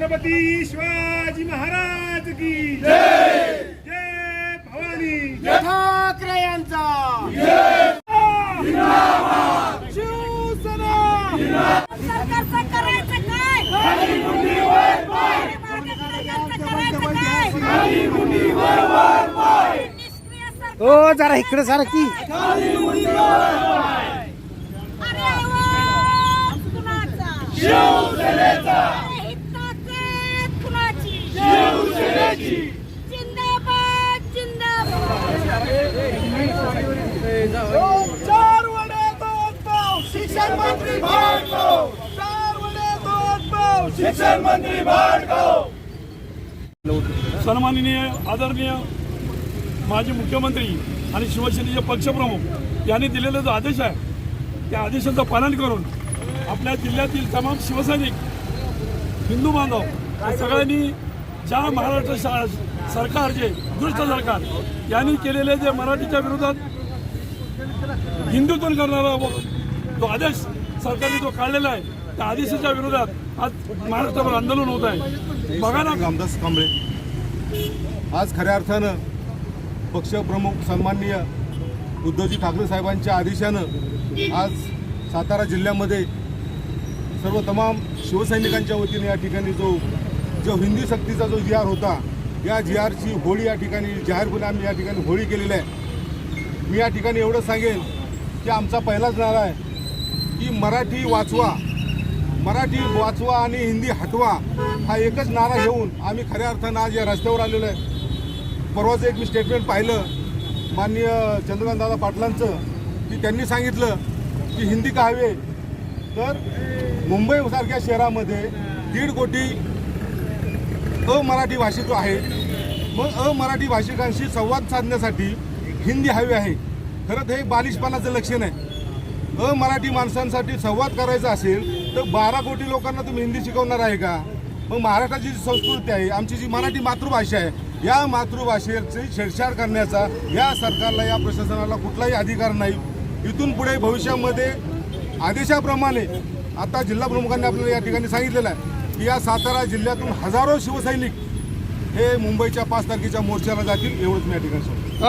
छत्रपती शिवाजी महाराज की जय! जय भवानी! ठाकरे यांचा! शिवसेना! सरकारचं करायचं काय सरकारचं करायचं काय निष्क्रिय सरकार हो जरा इकडे सारा चार वडे दोन पाव शिक्षण मंत्री भाडगाव चार वडे दोन पाव शिक्षण मंत्री भाडगाव सन्माननीय आदरणीय माजी मुख्यमंत्री आणि शिवसेनेचे पक्षप्रमुख यांनी दिलेला जो आदेश आहे त्या आदेशाचं पालन करून आपल्या जिल्ह्यातील तमाम शिवसैनिक हिंदू बांधव सगळ्यांनी ज्या महाराष्ट्र सरकार सरकारचे दुष्ट सरकार यांनी केलेले जे मराठीच्या विरोधात हिंदुत्व करणारा जो आदेश सरकारने जो काढलेला आहे त्या आदेशाच्या विरोधात आज महाराष्ट्रावर आंदोलन होत आहे. बघा ना. रामदास कांबळे आज खऱ्या अर्थानं पक्षप्रमुख सन्माननीय उद्धवजी ठाकरे साहेबांच्या आदेशानं आज सातारा जिल्ह्यामध्ये सर्व तमाम शिवसैनिकांच्या वतीने या ठिकाणी जो जो हिंदी सक्तीचा जो जी आर होता या जी आरची होळी या ठिकाणी जाहीरपणे आम्ही या ठिकाणी होळी केलेली आहे. मी या ठिकाणी एवढं सांगेन की आमचा पहिलाच नारा आहे की मराठी वाचवा. मराठी वाचवा आणि हिंदी हटवा हा एकच नारा घेऊन आम्ही खऱ्या अर्थानं आज या रस्त्यावर आलेलो आहे. परवाचं एक मी स्टेटमेंट पाहिलं. माननीय चंद्रकांतदादा पाटलांचं की त्यांनी सांगितलं की हिंदी का हवे? तर मुंबईसारख्या शहरामध्ये दीड कोटी अमराठी भाषिक आहे मग अमराठी भाषिकांशी संवाद साधण्यासाठी हिंदी हायवे आहे. खरं तर हे बालिशपणाचं लक्षण आहे. अमराठी माणसांसाठी संवाद करायचा असेल तर बारा कोटी लोकांना तुम्ही हिंदी शिकवणार आहे का? मग महाराष्ट्राची जी संस्कृती आहे आमची जी मराठी मातृभाषा आहे या मातृभाषेची छेडछाड करण्याचा या सरकारला या प्रशासनाला कुठलाही अधिकार नाही. इथून पुढे भविष्यामध्ये आदेशाप्रमाणे आता जिल्हा प्रमुखांनी आपल्याला या ठिकाणी सांगितलेलं आहे की या सातारा जिल्ह्यातून हजारो शिवसैनिक हे मुंबईच्या पाच तारखेच्या मोर्चाला जातील एवढंच मी या ठिकाणी सांगतो.